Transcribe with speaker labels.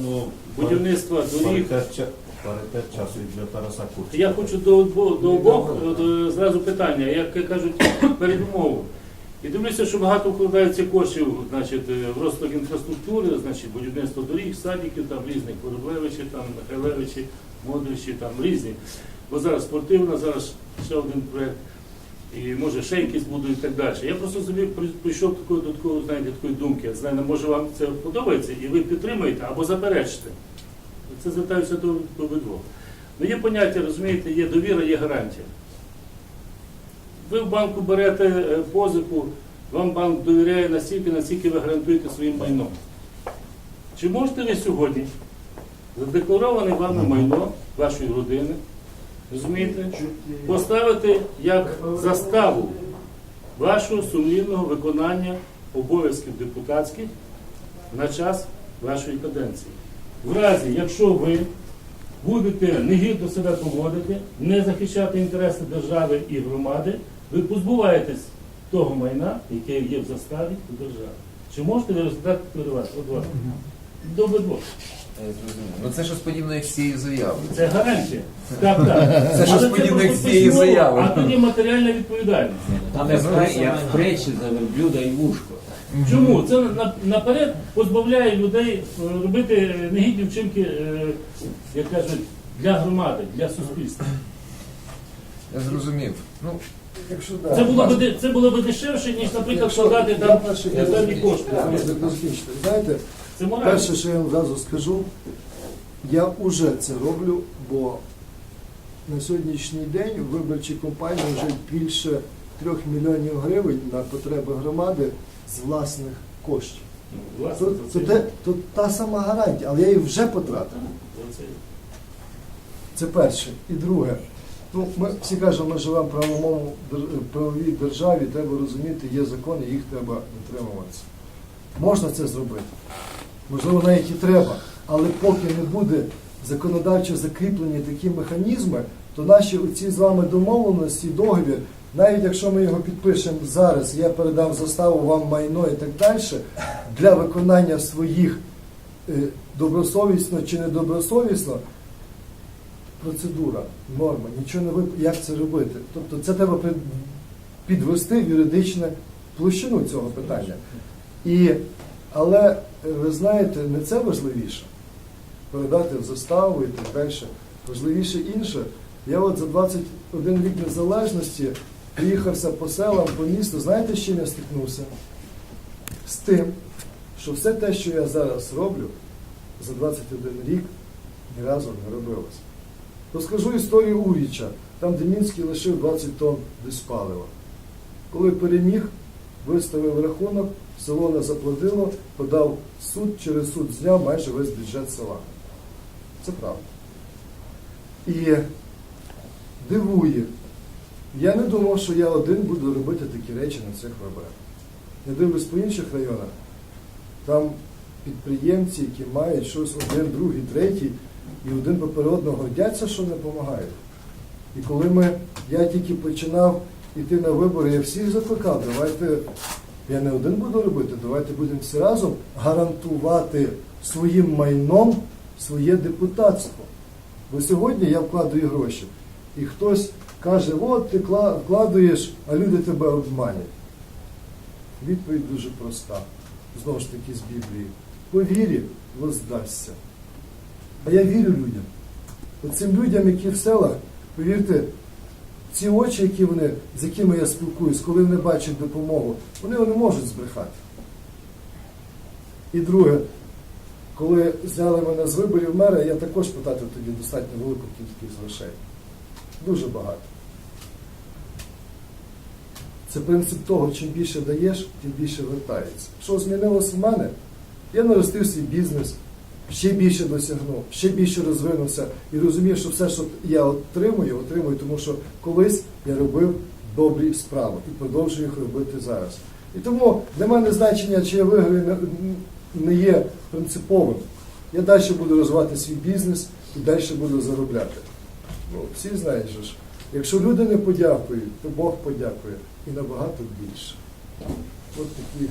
Speaker 1: Ну,
Speaker 2: будівництва доріг.
Speaker 1: паритет, часу і для Тараса Курченка.
Speaker 2: Я хочу до, до обох е, зразу питання, як кажуть, передумову. І дивлюся, що багато вкладається коштів значить, е, в розвиток інфраструктури, значить, будівництво доріг, садиків, там різних Кораблевичі, там Михайлевичі, Модричі, там різні. Бо зараз спортивна, зараз ще один проєкт, і може ще якісь будуть і так далі. Я просто собі прийшов такої, до такої, знаєте, такої думки. Знаю, може вам це подобається, і ви підтримуєте або заперечите. Це звертаюся до, до обидвох. Ну, є поняття, розумієте, є довіра, є гарантія. Ви в банку берете е, позику, вам банк довіряє настільки, наскільки ви гарантуєте своїм майном. Чи можете ви сьогодні задеклароване вами майно вашої родини, розумієте, поставити як заставу вашого сумлінного виконання обов'язків депутатських на час вашої каденції? В разі, якщо ви будете негідно себе поводити, не захищати інтереси держави і громади, ви позбуваєтесь того майна, яке є в заставі у держави. Чи можете ви результат керувати? От вас. До.
Speaker 3: Я зрозумів. Ну це щось подібне як з цією заявою.
Speaker 2: Це гарантія. Так, так.
Speaker 3: Це щось подібне як з цієї
Speaker 2: письмово,
Speaker 3: заяви.
Speaker 2: А тоді матеріальна відповідальність.
Speaker 4: Там як, в- як в притчі за верблюда і вушко.
Speaker 2: Чому? Це наперед позбавляє людей е, робити негідні вчинки, е, як кажуть, для громади, для суспільства.
Speaker 3: Я зрозумів. Ну,
Speaker 5: Якщо да.
Speaker 2: Це було б це було б дешевше, ніж, наприклад, складати там певні кошти.
Speaker 5: Знаєте,
Speaker 2: Це морально.
Speaker 5: перше, що я вам зразу скажу, я вже це роблю, бо на сьогоднішній день в виборчій компанії вже більше трьох мільйонів гривень на потреби громади з власних коштів.
Speaker 2: Власне,
Speaker 5: То,
Speaker 2: за
Speaker 5: то, те- то та сама гарантія, але я її вже потратив.
Speaker 2: це.
Speaker 5: Це перше. І друге, ну, ми всі кажемо, ми живемо в правовому правовій державі, треба розуміти, є закони, їх треба дотримуватися. Можна це зробити. Можливо, навіть і треба. Але поки не буде законодавчо закріплені такі механізми, то наші оці з вами домовленості, договір, навіть якщо ми його підпишемо зараз, я передам заставу вам майно і так далі, для виконання своїх е, добросовісно чи недобросовісно, процедура, норма, нічого не вип... як це робити. Тобто це треба підвести в юридичну площину цього питання. І, але е, ви знаєте, не це важливіше передати в заставу і так далі. Важливіше інше. Я от за 21 рік незалежності приїхався по селам, по місту. Знаєте, з чим я стикнувся? З тим, що все те, що я зараз роблю, за 21 рік ні разу не робилось. Розкажу історію Уріча, там де Мінський лишив 20 тонн диспалива. Коли переміг, виставив рахунок, село не заплатило, подав суд, через суд зняв майже весь бюджет села. Це правда. І дивує. Я не думав, що я один буду робити такі речі на цих виборах. Я дивлюсь по інших районах. Там підприємці, які мають щось один, другий, третій, і один поперед одного гордяться, що не допомагають. І коли ми, я тільки починав йти на вибори, я всіх закликав, давайте, я не один буду робити, давайте будемо всі разом гарантувати своїм майном своє депутатство. Бо сьогодні я вкладаю гроші, і хтось каже, от ти вкладуєш, а люди тебе обманять. Відповідь дуже проста. Знову ж таки з Біблії. По вірі воздасться. А я вірю людям. Оцим людям, які в селах, повірте, ці очі, які вони, з якими я спілкуюсь, коли вони бачать допомогу, вони не можуть збрехати. І друге, коли зняли мене з виборів мера, я також потратив тоді достатньо велику кількість грошей. Дуже багато. Це принцип того, чим більше даєш, тим більше вертається. Що змінилось в мене? Я наростив свій бізнес, ще більше досягнув, ще більше розвинувся і розумів, що все, що я отримую, отримую, тому що колись я робив добрі справи і продовжую їх робити зараз. І тому для мене значення, чи я виграю, не- є принциповим. Я далі буду розвивати свій бізнес і далі буду заробляти. Ну, всі знають, же ж, якщо люди не подякують, то Бог подякує і набагато більше. От такі їх